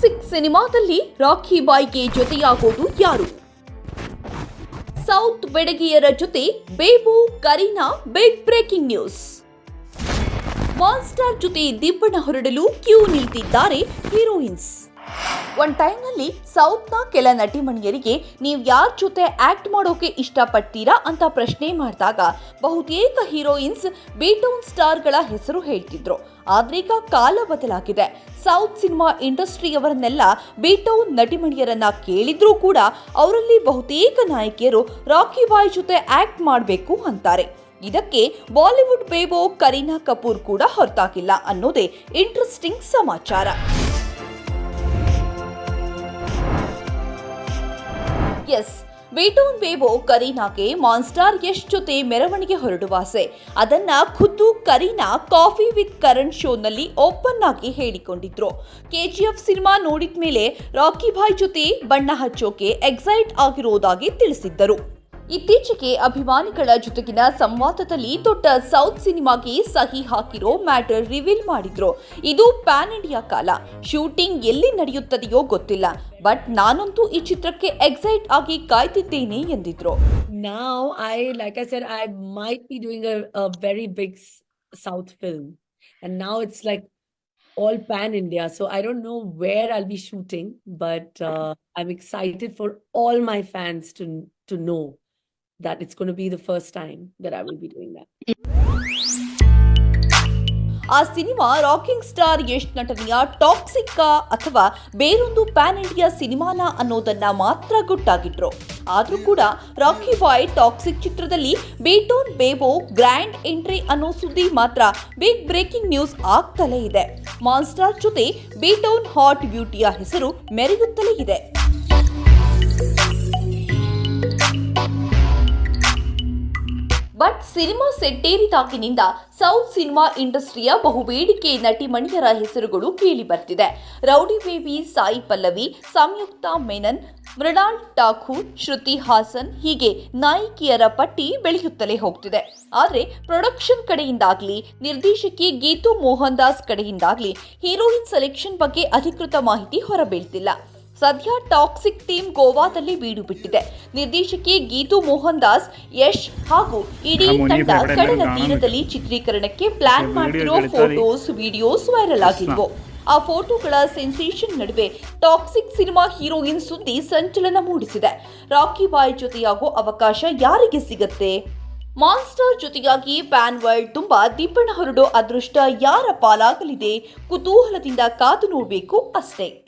Toxic ಸಿನಿಮಾದಲ್ಲಿ ರಾಖಿ ಬಾಯ್ಗೆ ಜೊತೆಯಾಗೋದು ಯಾರು? South ಬೆಡಗಿಯರ ಜೊತೆ Bebo, Kareena big breaking news monster ಜೊತೆ ದಿಬ್ಬಣ ಹೊರಡಲು ಕ್ಯೂ ನಿಲ್ತಿದ್ದಾರೆ ಹೀರೋಯಿನ್ಸ್. ಒನ್ ಟೈಮ್ನಲ್ಲಿ ಸೌತ್ನ ಕೆಲ ನಟಿಮಣಿಯರಿಗೆ ನೀವು ಯಾರ ಜೊತೆ ಆಕ್ಟ್ ಮಾಡೋಕೆ ಇಷ್ಟಪಡ್ತೀರಾ ಅಂತ ಪ್ರಶ್ನೆ ಮಾಡಿದಾಗ ಬಹುತೇಕ ಹೀರೋಯಿನ್ಸ್ ಬೀಟೌನ್ ಸ್ಟಾರ್ಗಳ ಹೆಸರು ಹೇಳ್ತಿದ್ರು. ಆದ್ರೀಗ ಕಾಲ ಬದಲಾಗಿದೆ. ಸೌತ್ ಸಿನಿಮಾ ಇಂಡಸ್ಟ್ರಿಯವರನ್ನೆಲ್ಲ ಬೀಟೌನ್ ನಟಿಮಣಿಯರನ್ನ ಕೇಳಿದ್ರೂ ಕೂಡ ಅವರಲ್ಲಿ ಬಹುತೇಕ ನಾಯಕಿಯರು ರಾಕಿ ಬಾಯ್ ಜೊತೆ ಆಕ್ಟ್ ಮಾಡಬೇಕು ಅಂತಾರೆ. ಇದಕ್ಕೆ ಬಾಲಿವುಡ್ ಬೇಬೋ ಕರೀನಾ ಕಪೂರ್ ಕೂಡ ಹೊರತಾಗಿಲ್ಲ ಅನ್ನೋದೇ ಇಂಟ್ರೆಸ್ಟಿಂಗ್ ಸಮಾಚಾರ. ಎಸ್. ಬೇಟೋನ್ ಬೇಬೋ ಕರೀನಾಗೆ ಮಾನ್ಸ್ಟಾರ್ ಯಶ್ ಜೊತೆ ಮೆರವಣಿಗೆ ಹೊರಡುವಾಸೆ ಅದನ್ನ ಖುದ್ದು ಕರೀನಾ ಕಾಫಿ ವಿತ್ ಕರಣ್ ಶೋನಲ್ಲಿ ಓಪನ್ ಆಗಿ ಹೇಳಿಕೊಂಡಿದ್ರು. ಕೆಜಿಎಫ್ ಸಿನಿಮಾ ನೋಡಿದ ಮೇಲೆ ರಾಕಿ ಭಾಯ್ ಜೊತೆ ಬಣ್ಣ ಹಚ್ಚೋಕೆ ಎಕ್ಸೈಟ್ ಆಗಿರೋದಾಗಿ ತಿಳಿಸಿದ್ದರು. ಇತ್ತೀಚೆಗೆ ಅಭಿಮಾನಿಗಳ ಜೊತೆಗಿನ ಸಂವಾದದಲ್ಲಿ ದೊಡ್ಡ ಸೌತ್ ಸಿನಿಮಾಗೆ ಸಹಿ ಹಾಕಿರೋ ಮ್ಯಾಟರ್ ರಿವೀಲ್ ಮಾಡಿದ್ರು ಇದು ಪ್ಯಾನ್ ಇಂಡಿಯಾ ಕಾಲ ಶೂಟಿಂಗ್ ಎಲ್ಲಿ ನಡೆಯುತ್ತದೆಯೋ ಗೊತ್ತಿಲ್ಲ ಬಟ್ ನಾನಂತೂ ಈ ಚಿತ್ರಕ್ಕೆ ಎಕ್ಸೈಟ್ ಆಗಿ ಕಾಯ್ತಿದ್ದೇನೆ ಎಂದಿದ್ರು ನಾವು I like I a, a very big s- south film and now it's like all pan india so i don't know where i'll be shooting but uh, i'm excited for all my fans to to know that it's going to be the first time that i will be doing that. ಆ cinema rocking star Yash ನಟನೆಯ Toxic ಅಥವಾ ಬೇರೊಂದು PAN India ಸಿನಿಮಾನ ಅನ್ನೋದನ್ನ ಮಾತ್ರ ಗೊತ್ತಾಗಿಟ್ರು ಆದರೂ ಕೂಡ ರಾಕಿ ಬಾಯ್ toxic ಚಿತ್ರದಲ್ಲಿ ಬೇಟೋನ್ ಬೇಬೋ ಗ್ರ್ಯಾಂಡ್ ಎಂಟ್ರಿ ಅನ್ನೋ ಸುದ್ದಿ ಮಾತ್ರ ಬಿಗ್ ಬ್ರೇಕಿಂಗ್ ನ್ಯೂಸ್ ಆಗ್ತಲೇ ಇದೆ ಮಾನ್ಸ್ಟಾರ್ ಜೊತೆ ಬೇಟೋನ್ ಹಾಟ್ ಬ್ಯೂಟಿಯ ಹೆಸರು ಮೆರೆಯುತ್ತಲೇ ಇದೆ ಸಿನಿಮಾ ಸೆಟ್ಟೇರಿದಾಗಿನಿಂದ ಸೌತ್ ಸಿನಿಮಾ ಇಂಡಸ್ಟ್ರಿಯ ಬಹುಬೇಡಿಕೆ ನಟಿಮಣಿಯರ ಹೆಸರುಗಳು ಕೇಳಿ ಬರ್ತಿದೆ. ರೌಡಿ ಬೇಬಿ ಸಾಯಿ ಪಲ್ಲವಿ, ಸಂಯುಕ್ತ ಮೆನನ್, ಮೃಣಾಲ್ ಠಾಕೂರ್, ಶ್ರುತಿ ಹಾಸನ್ ಹೀಗೆ ನಾಯಕಿಯರ ಪಟ್ಟಿ ಬೆಳೆಯುತ್ತಲೇ ಹೋಗ್ತಿದೆ. ಆದರೆ ಪ್ರೊಡಕ್ಷನ್ ಕಡೆಯಿಂದಾಗಲಿ, ನಿರ್ದೇಶಕಿ ಗೀತು ಮೋಹನ್ ದಾಸ್ ಕಡೆಯಿಂದಾಗಲಿ, ಹೀರೋಯಿನ್ ಸೆಲೆಕ್ಷನ್ ಬಗ್ಗೆ ಅಧಿಕೃತ ಮಾಹಿತಿ ಹೊರಬೀಳ್ತಿಲ್ಲ. ಸದ್ಯ ಟಾಕ್ಸಿಕ್ ಟೀಮ್ ಗೋವಾದಲ್ಲಿ ಬೀಡು ಬಿಟ್ಟಿದೆ. ನಿರ್ದೇಶಕಿ ಗೀತು ಮೋಹನ್ ದಾಸ್ ಯಶ್ ಹಾಗೂ ಇಡೀ ತಂಡ ಕಡಲ ತೀರದಲ್ಲಿ ಚಿತ್ರೀಕರಣಕ್ಕೆ ಪ್ಲಾನ್ ಮಾಡಿರೋ ಫೋಟೋಸ್ ವಿಡಿಯೋಸ್ ವೈರಲ್ ಆಗಿದ್ವು. ಆ ಫೋಟೋಗಳ ಸೆನ್ಸೇಷನ್ ನಡುವೆ ಟಾಕ್ಸಿಕ್ ಸಿನಿಮಾ ಹೀರೋಯಿನ್ ಸುದ್ದಿ ಸಂಚಲನ ಮೂಡಿಸಿದೆ. ರಾಕಿ ಬಾಯ್ ಜೊತೆಯಾಗೋ ಅವಕಾಶ ಯಾರಿಗೆ ಸಿಗತ್ತೆ? ಮಾನ್ಸ್ಟರ್ ಜೊತೆಯಾಗಿ ಪ್ಯಾನ್ ವರ್ಲ್ಡ್ ತುಂಬಾ ದಿಬ್ಬಣ ಹೊರಡೋ ಅದೃಷ್ಟ ಯಾರ ಪಾಲಾಗಲಿದೆ? ಕುತೂಹಲದಿಂದ ಕಾದು ನೋಡಬೇಕು ಅಷ್ಟೇ.